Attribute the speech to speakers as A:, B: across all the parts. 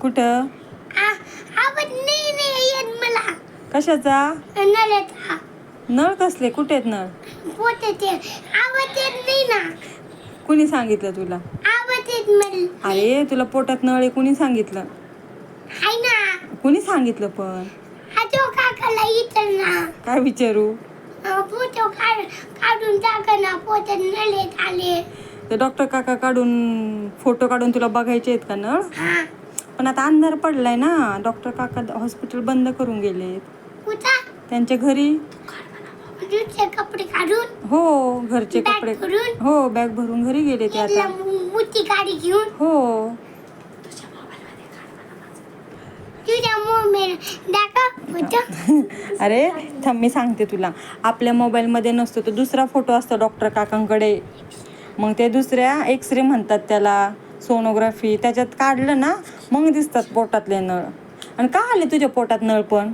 A: कुठं? कशाचा? नळ कसले? कुठे आहेत नळ कुणी सांगितलं तुला? अरे तुला पोटात नळ आहे कुणी सांगितलं?
B: हाय ना.
A: कुणी सांगितलं पण? काय विचारू?
B: काढून टाका ना पोटात नळे आले.
A: ते डॉक्टर काका काढून फोटो काढून तुला बघायचे आहेत का नळ? पण आता अंधार पडलाय ना. डॉक्टर काका हॉस्पिटल बंद करून गेलेत. त्यांच्या घरी.
B: कपडे काढून.
A: हो घरचे कपडे. हो बॅग भरून घरी गेले ते आता.
B: मोठी गाडी घेऊन.
A: हो. अरे थांब मी सांगते तुला. आपल्या मोबाईलमध्ये नसतो तो दुसरा फोटो असतो डॉक्टर काकांकडे. मग ते दुसऱ्या एक्स रे म्हणतात त्याला. सोनोग्राफी त्याच्यात काढलं ना मग दिसतात पोटातले नळ. आणि का आले तुझ्या पोटात नळ पण?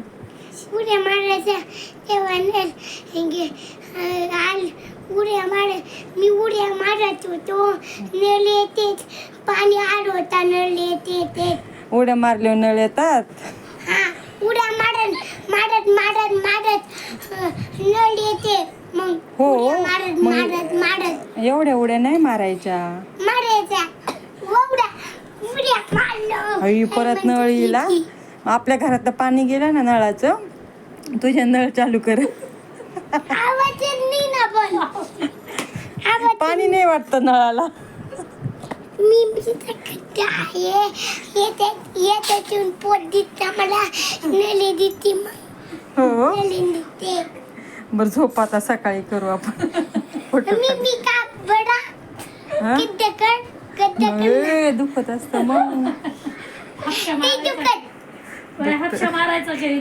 B: उड्या मारायच्या तेव्हा नळ आल. उड्या मार मी उड्या मारत होतो. नळ येते पाणी आड होता नळ येते ते
A: उड्या मारल्यावर नळ येतात?
B: हा उड्या मारत मारत मारत मारत नळ येते. मग
A: हो,
B: मारत मारत मारत.
A: एवढ्या उड्या नाही मारायच्या.
B: मारायच्या उड्या उड्या
A: आई परत नळ येईल. आपल्या घरात पाणी गेलं ना नळाचं तुझ्या नळ चालू कर.
B: पण.
A: नाही वाटतं नळाला.
B: मी येत्यातून पोट दिसतं मला.
A: हो. बरं झोप आता सकाळी करू आपण.
B: मी का बडा
A: दुखत असतं मग.
C: हापशा मारायचा घरी